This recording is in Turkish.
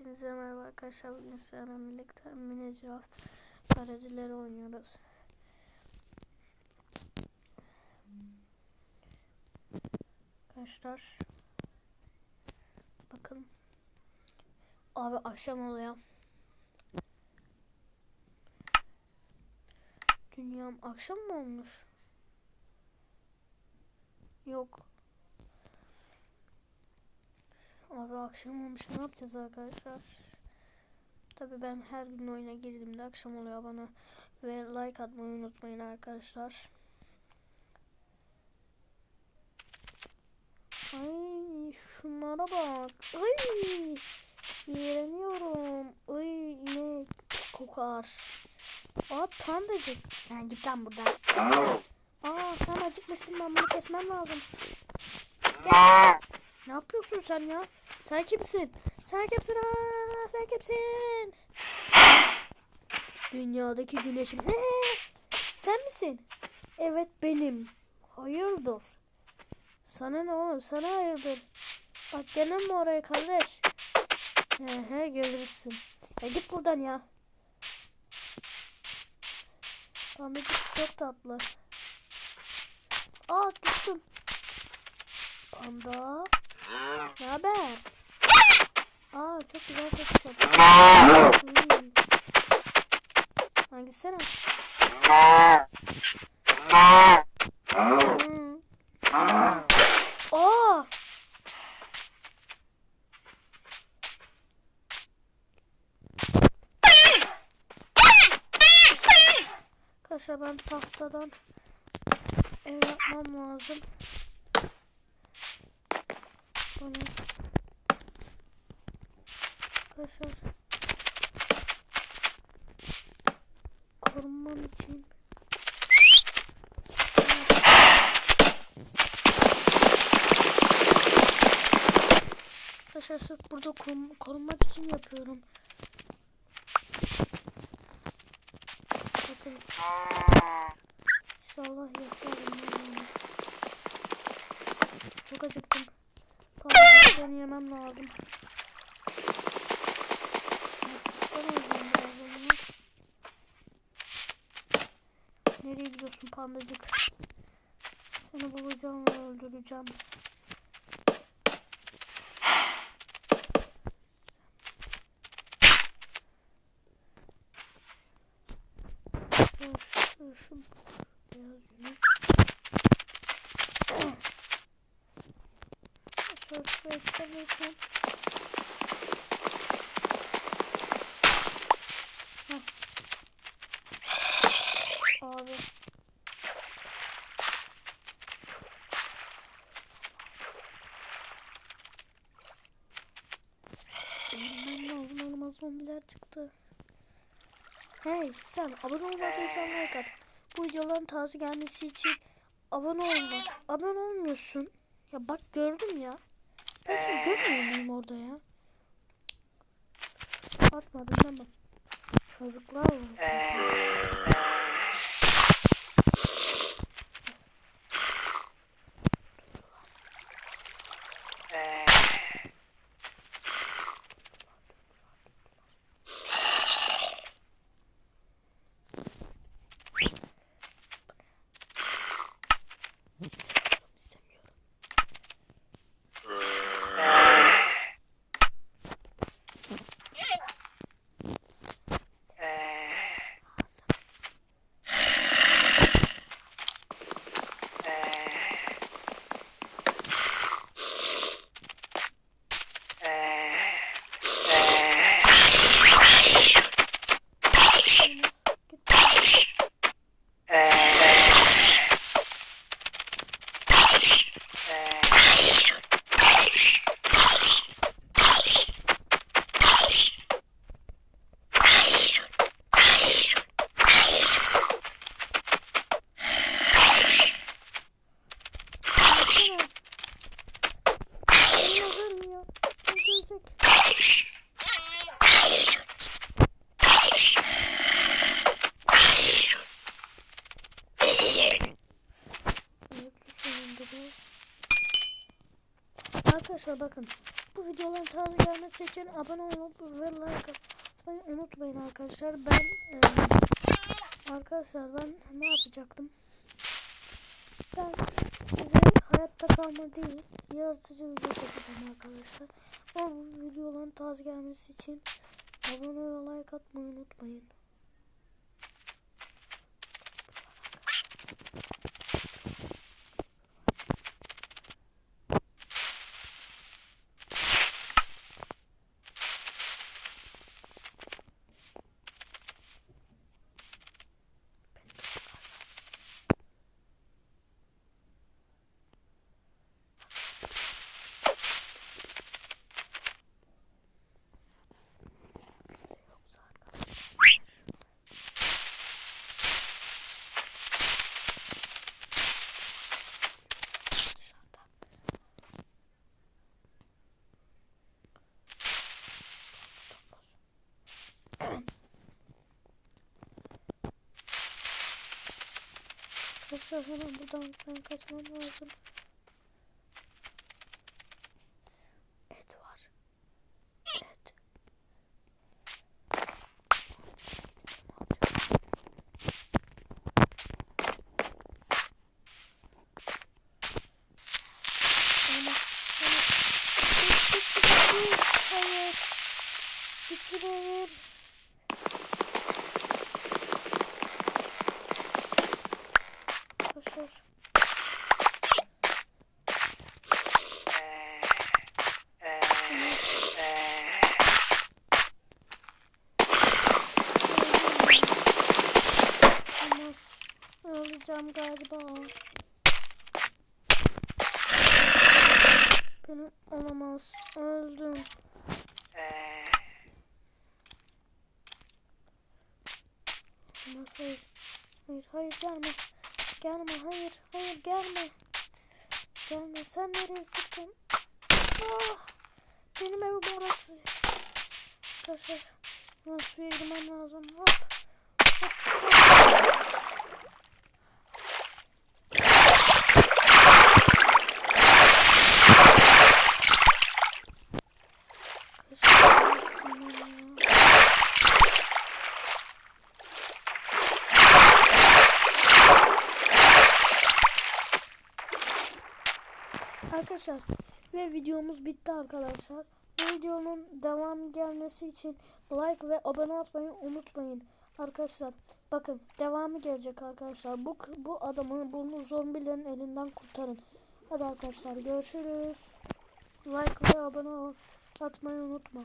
Hepinize merhaba arkadaşlar. Bugün sizlerle birlikte Minecraft paradileri oynuyoruz. Arkadaşlar bakın abi akşam oluyor. Dünyam akşam mı olmuş? Yok. Abi akşam olmuş ne yapacağız arkadaşlar? Tabi ben her gün oyuna girdiğimde akşam oluyor bana ve like atmayı unutmayın arkadaşlar. Ay şunlara bak. Ay iğreniyorum. Ay ne kokar. Aa pandacık. Sen git lan buradan. Aa sen acıkmıştın ben bunu kesmem lazım. Gel. Ne yapıyorsun sen ya? Sen kimsin? Sen kimsin? Aa, sen kimsin? Dünyadaki güneşim. Ne? Sen misin? Evet benim. Hayırdır? Sana ne oğlum? Sana hayırdır? Bak gene mi oraya kardeş? He he görürsün. Ya git buradan ya. Pandacık çok tatlı. Aa düştüm. Panda. Ne haber? Aa çok güzel ses çıkardı. Hmm. Ha gitsene. Hmm. Aa! Arkadaşlar ben tahtadan ev yapmam lazım. Bana Arkadaşlar korunmam için Arkadaşlar sırf burada korun korunmak için yapıyorum. Bakın İnşallah yaşarım. Çok acıktım. Pardon yemem lazım. Nereye gidiyorsun pandacık? Seni bulacağım ve öldüreceğim. Şu, şu, şu beyaz yünü. Heh. Abi. Elimden lazım olmaz zombiler çıktı. Hey sen abone olmadıysan like at. Bu videoların taze gelmesi için abone ol bak. Abone olmuyorsun. Ya bak gördüm ya. Ben seni görmüyor muyum orada ya? Atmadım tamam. Yazıklar olsun. İstemiyorum, istemiyorum. Yunus, git. Baksana. Allah'ım ya. Öldürecek. Evet, şu sonunda bu. Arkadaşlar bakın. Bu videoların taze gelmesi için abone olup ve like atmayı unutmayın arkadaşlar. Ben e, arkadaşlar ben ne yapacaktım? Ben size hayatta kalma değil yaratıcı video çekeceğim arkadaşlar. O videoların taze gelmesi için abone ve like atmayı unutmayın. Arkadaşlar hemen buradan ben kaçmam lazım. Et var. Et. Hayır. Bitirelim. Arkadaşlar. Olmaz. Öleceğim galiba. Benim olamaz. Öldüm. Hayır. Hayır hayır gelme. Gelme hayır hayır gelme. Gelme sen nereye çıktın? Ah, benim evim orası. Arkadaşlar ben suya girmem lazım. Hop. Hop, hop. Arkadaşlar, ne yaptım ben ya? Arkadaşlar ve videomuz bitti arkadaşlar. Bu videonun devam gelmesi için like ve abone olmayı unutmayın. Arkadaşlar bakın devamı gelecek arkadaşlar. Bu bu adamı bunu zombilerin elinden kurtarın. Hadi arkadaşlar görüşürüz. Like ve abone atmayı unutma.